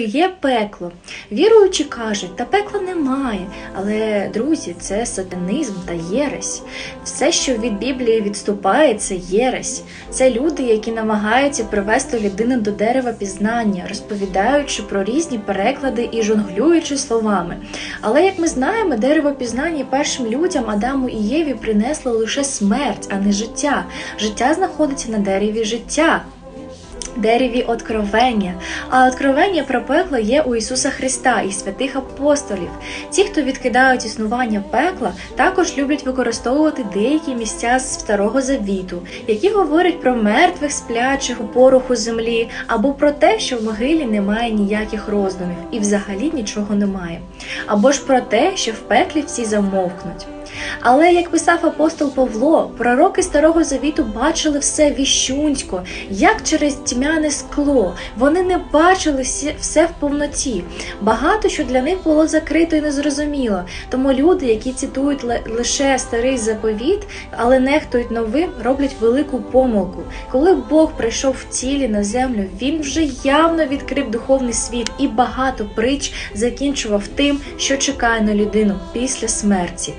Є пекло. Віруючі кажуть, та пекла немає. Але, друзі, це сатанизм та єресь. Все, що від Біблії відступає, це єресь. Це люди, які намагаються привести людину до дерева пізнання, розповідаючи про різні переклади і жонглюючи словами. Але як ми знаємо, дерево пізнання першим людям Адаму і Єві принесло лише смерть, а не життя. Життя знаходиться на дереві життя дереві откровення. А откровення про пекло є у Ісуса Христа і святих апостолів. Ті, хто відкидають існування пекла, також люблять використовувати деякі місця з Старого Завіту, які говорять про мертвих сплячих у пороху землі, або про те, що в могилі немає ніяких роздумів і взагалі нічого немає, або ж про те, що в пеклі всі замовкнуть. Але як писав апостол Павло, пророки Старого Завіту бачили все віщунсько, як через тьмяне скло. Вони не бачили все в повноті. Багато що для них було закрито і незрозуміло. Тому люди, які цитують лише старий заповіт, але нехтують новим, роблять велику помилку. Коли Бог прийшов в тілі на землю, він вже явно відкрив духовний світ, і багато притч закінчував тим, що чекає на людину після смерті.